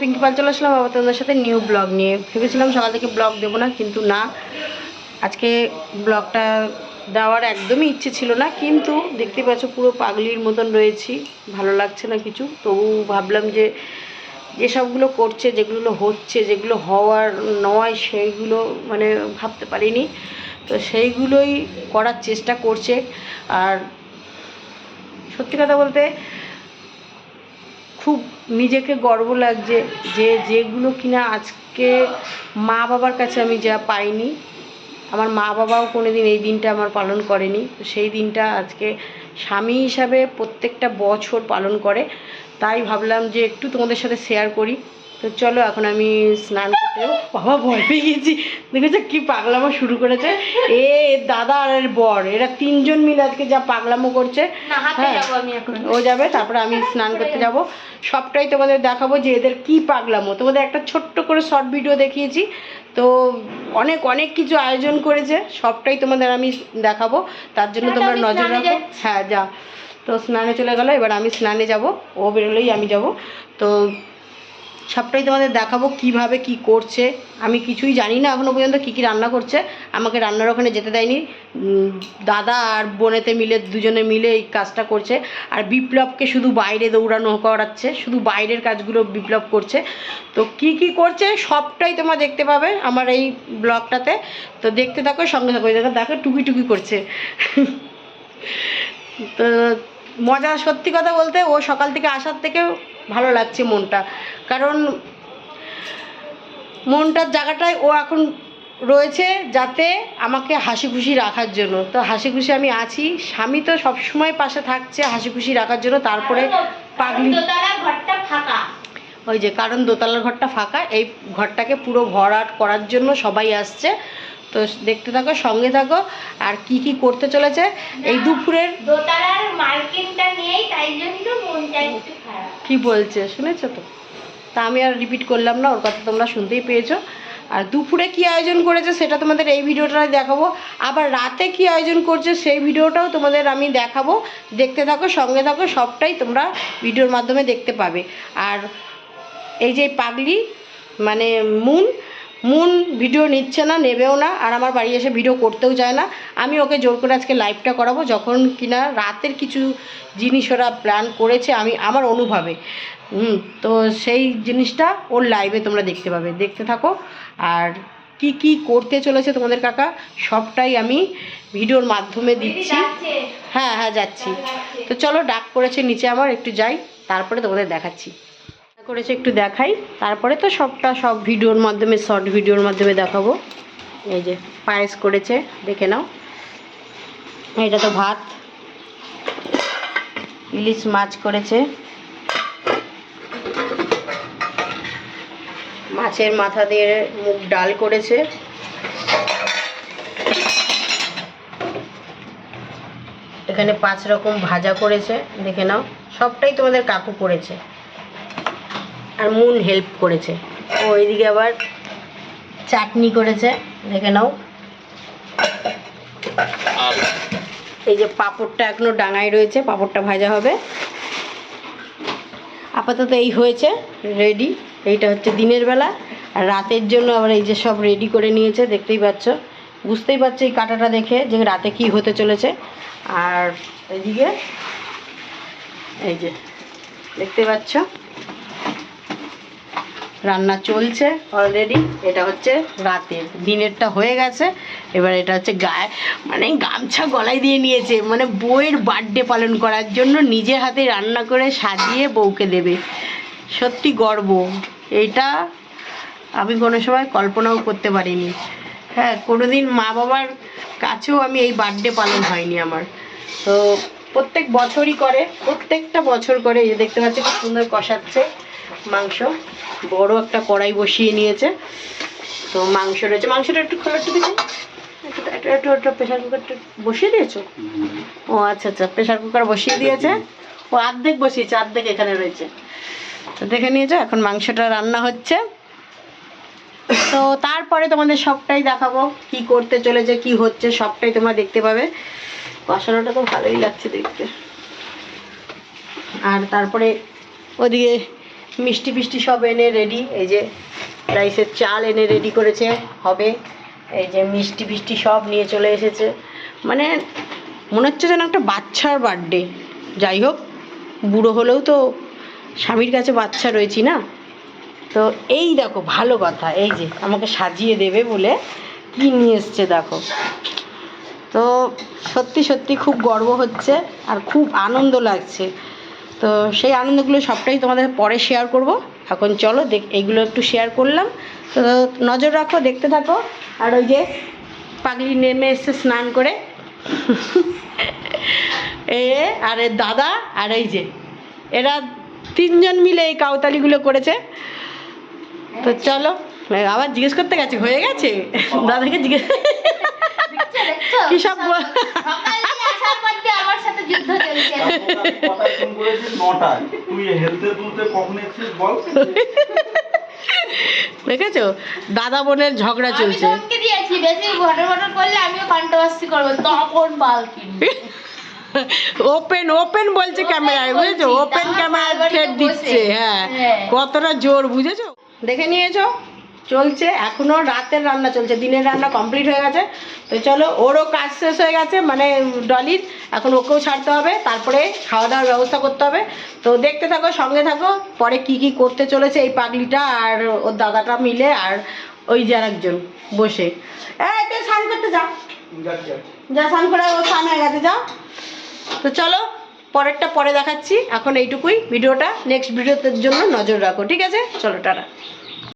পিঙ্কি পাল চলে আসলাম আবার তোমাদের সাথে নিউ ব্লগ নিয়ে। ভেবেছিলাম সকাল থেকে ব্লগ দেবো না, কিন্তু না। আজকে ব্লগটা দেওয়ার একদমই ইচ্ছে ছিল না, কিন্তু দেখতে পাচ্ছ পুরো পাগলির মতন রয়েছি। ভালো লাগছে না কিছু। তবু ভাবলাম যে যেসবগুলো করছে, যেগুলো হচ্ছে, যেগুলো হওয়ার নয়, সেইগুলো মানে ভাবতে পারিনি। তো সেইগুলোই করার চেষ্টা করছে। আর সত্যি কথা বলতে খুব নিজেকে গর্ব লাগছে যে যেগুলো কিনা আজকে মা বাবার কাছে আমি যা পাইনি, আমার মা বাবাও কোনো দিন এই দিনটা আমার পালন করেনি। তো সেই দিনটা আজকে স্বামী হিসাবে প্রত্যেকটা বছর পালন করে। তাই ভাবলাম যে একটু তোমাদের সাথে শেয়ার করি। তো চলো এখন আমি স্নান করতে যাব। বাবা ভয় পেয়ে গেছি। দেখেছ কি পাগলামো শুরু করেছে? এ দাদা আর এর বর এরা তিনজন মিলে আজকে যা পাগলামো করছে। হ্যাঁ। আমি এখন। ও যাবে তারপরে আমি স্নান করতে যাব। সবটাই তোমাদের দেখাবো যে এদের কি পাগলামো। তোমাদের একটা ছোট্ট করে শর্ট ভিডিও দেখিয়েছি। তো অনেক অনেক কিছু আয়োজন করেছে সবটাই তোমাদের আমি দেখাবো। তার জন্য তোমরা নজর রাখো। হ্যাঁ যা। তো স্নানে চলে গেলো এবার আমি স্নানে যাব। ও বেরোলেই আমি যাব। তো সবটাই তোমাদের দেখাবো, কীভাবে কি করছে। আমি কিছুই জানি না এখনও পর্যন্ত কি কি রান্না করছে। আমাকে রান্নার ওখানে যেতে দেয়নি। দাদা আর বোনেতে মিলে, দুজনে মিলে এই কাজটা করছে। আর বিপ্লবকে শুধু বাইরে দৌড়ানো করাচ্ছে শুধু বাইরের কাজগুলো বিপ্লব করছে। তো কি কি করছে সবটাই তোমরা দেখতে পাবে আমার এই ব্লগটাতে। তো দেখতে থাকো, সঙ্গে থাকো। দেখো দেখো, টুকি টুকি করছে। তো মজা সত্যি কথা বলতে, ও সকাল থেকে আসার থেকে ভালো লাগছে মনটা। কারণ মনটার জায়গাটায় ও এখন রয়েছে যাতে আমাকে হাসি খুশি রাখার জন্য। তো হাসি খুশি আমি আছি। স্বামী তো সবসময় পাশে থাকছে হাসি খুশি রাখার জন্য। তারপরে পাগলি ঘরটা ফাঁকা। ওই যে কারণ দোতলার ঘরটা ফাঁকা। এই ঘরটাকে পুরো ভরাট করার জন্য সবাই আসছে। তো দেখতে থাকো সঙ্গে থাকো আর কি কি করতে চলেছে। এই দুপুরের দোতলার মার্কিংটা নেই তাই জন্য মনটা একটু খারাপ। কি বলছে শুনেছো তো? তা আমি আর রিপিট করলাম না ওর কথা তোমরা শুনতেই পেয়েছ। আর দুপুরে কি আয়োজন করেছে সেটা তোমাদের এই ভিডিওটা দেখাবো। আবার রাতে কি আয়োজন করছে সেই ভিডিওটাও তোমাদের আমি দেখাবো। দেখতে থাকো সঙ্গে থাকো সবটাই তোমরা ভিডিওর মাধ্যমে দেখতে পাবে। আর এই যে পাগলি মানে মুন মুন ভিডিও নিচ্ছে না নেবেও না আর আমার বাড়ি এসে ভিডিও করতেও চায় না। আমি ওকে জোর করে আজকে লাইভটা করাবো যখন কিনা রাতের কিছু জিনিস ওরা প্ল্যান করেছে আমি আমার অনুভবে। হুম তো সেই জিনিসটা ওর লাইভে তোমরা দেখতে পাবে। দেখতে থাকো আর কি কি করতে চলেছে তোমাদের কাকা সবটাই আমি ভিডিওর মাধ্যমে দিচ্ছি। হ্যাঁ হ্যাঁ যাচ্ছি। তো চলো ডাক করেছে নিচে আমার একটু যাই তারপরে তোমাদের দেখাচ্ছি। করেছে, একটু দেখাই। তারপরে তো সবটা সব ভিডিওর মাধ্যমে শর্ট ভিডিওর মাধ্যমে দেখাবো। এই যে, পায়েস করেছে, দেখে নাও। এটা তো ভাত। ইলিশ মাছ করেছে। মাছের মাথা দিয়ে মুগ ডাল করেছে। এখানে পাঁচ রকম ভাজা করেছে, দেখে নাও। সবটাই তোমাদের কাকু করেছে। আর মুন হেল্প করেছে। ও এদিকে আবার চাটনি করেছে দেখে নাও। এই যে পাঁপড়টা এখনও ডাঙায় রয়েছে পাঁপড়টা ভাজা হবে। আপাতত এই হয়েছে রেডি এইটা হচ্ছে দিনের বেলা। আর রাতের জন্য আবার এই যে সব রেডি করে নিয়েছে দেখতেই পাচ্ছ। বুঝতেই পারছ এই কাঁটাটা দেখে যে রাতে কি হতে চলেছে। আর এদিকে এই যে দেখতে পাচ্ছ। রান্না চলছে অলরেডি এটা হচ্ছে রাতের। দিনেরটা হয়ে গেছে। এবার এটা হচ্ছে গায়ে মানে গামছা গলায় দিয়ে নিয়েছে। মানে বউয়ের বার্থডে পালন করার জন্য নিজে হাতে রান্না করে সাজিয়ে বউকে দেবে। সত্যি গর্ব। এটা আমি কোনো সময় কল্পনাও করতে পারিনি। হ্যাঁ কোনোদিন মা বাবার কাছেও আমি এই বার্থডে পালন হয়নি আমার। তো প্রত্যেক বছরই করে, প্রত্যেকটা বছর করে এই দেখতে পাচ্ছি, খুব সুন্দর কষাচ্ছে। মাংস। বড় একটা কড়াই বসিয়ে নিয়েছে। তো মাংস রয়েছে। মাংসটা একটু খোলা একটু দেখি। একটু একটু প্রেশার কুকারটা বসিয়ে দিয়েছ? ও আচ্ছা আচ্ছা প্রেশার কুকার বসিয়ে দিয়েছে। ও, অর্ধেক বসিয়েছে, অর্ধেক এখানে রয়েছে। তো দেখে নিয়েছো, এখন মাংসটা রান্না হচ্ছে। তো তারপরে তোমাদের সবটাই দেখাবো, কি করতে চলেছে, কি হচ্ছে, সবটাই তোমরা দেখতে পাবে। কষানোটা তো ভালোই লাগছে দেখতে। আর তারপরে ওদিকে মিষ্টি ফিষ্টি সব এনে রেডি এই যে রাইসের চাল এনে রেডি করেছে। হবে। এই যে মিষ্টি ফিষ্টি সব নিয়ে চলে এসেছে। মানে মনে হচ্ছে যেন একটা বাচ্চার বার্থডে যাই হোক, বুড়ো হলেও তো স্বামীর কাছে বাচ্চা রয়েছি না? তো এই দেখো, ভালো কথা। এই যে আমাকে সাজিয়ে দেবে বলে কি নিয়ে এসছে দেখো। তো সত্যি সত্যি খুব গর্ব হচ্ছে আর খুব আনন্দ লাগছে। তো সেই আনন্দগুলো সবটাই তোমাদের পরে শেয়ার করব। এখন চলো দেখ এইগুলো একটু শেয়ার করলাম। তো নজর রাখো দেখতে থাকো। আর ওই যে পাগলি নেমে এসছে স্নান করে। এ আর এর দাদা আর এই যে এরা তিনজন মিলে এই কাউতালিগুলো করেছে। তো চলো আবার জিজ্ঞেস করতে গেছে হয়ে গেছে? দাদাকে জিজ্ঞেস? কি সব নটায়। তুই হেলতে তুলতে কখন এসেছিস বল? দেখেছ? দাদা বোনের ঝগড়া চলছে। ধমকে দিয়েছি বেশি ঘটর ঘটর করলে আমিও কন্ট্রোভার্সি করব। তখন বাল ওপেন ওপেন বলছে ক্যামেরায় বুঝেছ? ওপেন ক্যামেরা থ্রেড দিচ্ছে হ্যাঁ। হ্যাঁ। কতটা জোর বুঝেছ? দেখে নিয়েছো? চলছে এখনও রাতের রান্না চলছে দিনের রান্না কমপ্লিট হয়ে গেছে। তো চলো ওরও কাজ শেষ হয়ে গেছে মানে ডলির এখন ওকেও ছাড়তে হবে তারপরে খাওয়া দাওয়ার ব্যবস্থা করতে হবে। তো দেখতে থাকো সঙ্গে থাকো পরে কি কি করতে চলেছে এই পাগলিটা আর ওর দাদাটা মিলে আর ওই যে একজন বসে। এই তুই স্নান করতে যা। যা স্নান করে ও স্নান হয়ে গেছে যা তো চলো পরেরটা পরে দেখাচ্ছি এখন এইটুকুই। ভিডিওটা নেক্সট ভিডিওতে জন্য নজর রাখো ঠিক আছে? চলো টাটা।